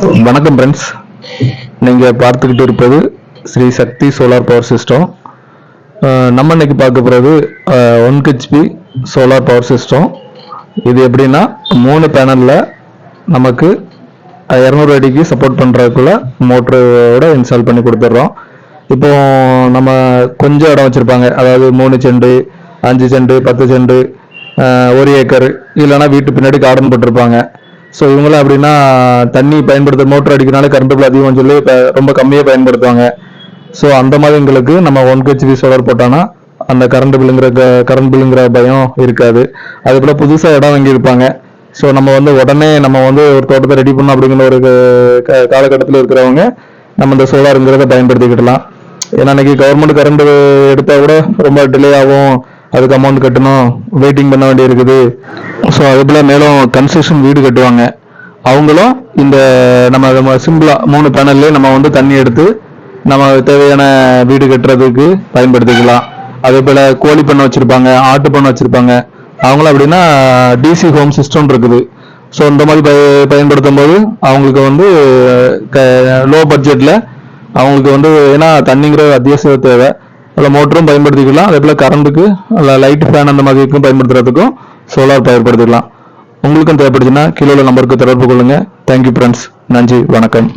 வணக்கம் ஃப்ரெண்ட்ஸ் நீங்கள் பார்த்துக்கிட்டு இருப்பது Sri Sakthi solar power system நம்ம இன்னைக்கு பார்க்க போகிறது one HP solar power system இது எப்படின்னா மூணு பேனலில் நமக்கு இரநூறு அடிக்கு சப்போர்ட் பண்ணுறதுக்குள்ள மோட்டரோட இன்ஸ்டால் பண்ணி கொடுத்துட்றோம். இப்போ நம்ம கொஞ்சம் இடம் வச்சுருப்பாங்க. அதாவது மூணு செண்டு அஞ்சு செண்டு பத்து செண்டு ஒரு ஏக்கர் இல்லைன்னா வீட்டு பின்னாடி கார்டன் போட்டிருப்பாங்க. ஸோ இவங்களாம் அப்படின்னா தண்ணி பயன்படுத்த மோட்டர் அடிக்கிறனால கரண்ட் பில் அதிகம் சொல்லி இப்போ ரொம்ப கம்மியாக பயன்படுத்துவாங்க. ஸோ அந்த மாதிரி எங்களுக்கு நம்ம ஒன் ஹெச்பி சோலார் போட்டோன்னா அந்த கரண்ட் பில்லுங்கிற கரண்ட் பில்லுங்கிற பயம் இருக்காது. அது போல் புதுசாக இடம் வாங்கியிருப்பாங்க. ஸோ நம்ம வந்து உடனே நம்ம வந்து ஒரு தோட்டத்தை ரெடி பண்ணோம் அப்படிங்கிற ஒரு க- காலகட்டத்தில் இருக்கிறவங்க நம்ம இந்த சோலாருங்கிறத பயன்படுத்திக்கிடலாம். ஏன்னா இன்னைக்கு கவர்மெண்ட் கரண்ட் எடுத்தால் கூட ரொம்ப டிலே ஆகும். அதுக்கு அமௌண்ட் கட்டணும் வெயிட்டிங் பண்ண வேண்டி இருக்குது ஸோ அதே போல் மேலும் கன்ஸ்ட்ரக்ஷன் வீடு கட்டுவாங்க. அவங்களும் இந்த நம்ம நம்ம மூணு பேனல்லே நம்ம வந்து தண்ணி எடுத்து நம்ம தேவையான வீடு கட்டுறதுக்கு பயன்படுத்திக்கலாம். அதே போல் கோழி பண்ணை வச்சுருப்பாங்க ஆட்டு பண்ணை வச்சுருப்பாங்க. அவங்களும் அப்படின்னா டிசி ஹோம் சிஸ்டம் இருக்குது. ஸோ இந்த மாதிரி பய பயன்படுத்தும் போது அவங்களுக்கு வந்து க லோ பட்ஜெட்டில் அவங்களுக்கு வந்து ஏன்னா தண்ணிங்கிற அத்தியாவசிய தேவை. அதில் மோட்டரும் பயன்படுத்திக்கலாம். அதே போல் கரண்ட்டுக்கு லைட் ஃபேன் அந்த மாதிரிக்கும் பயன்படுத்துறதுக்கும் சோலார் பயன்படுத்திக்கலாம். உங்களுக்கும் தேவைப்படுச்சுன்னா கீழே உள்ள நம்பருக்கு தொடர்பு கொள்ளுங்க. தேங்க்யூ ஃப்ரெண்ட்ஸ் நன்றி வணக்கம்.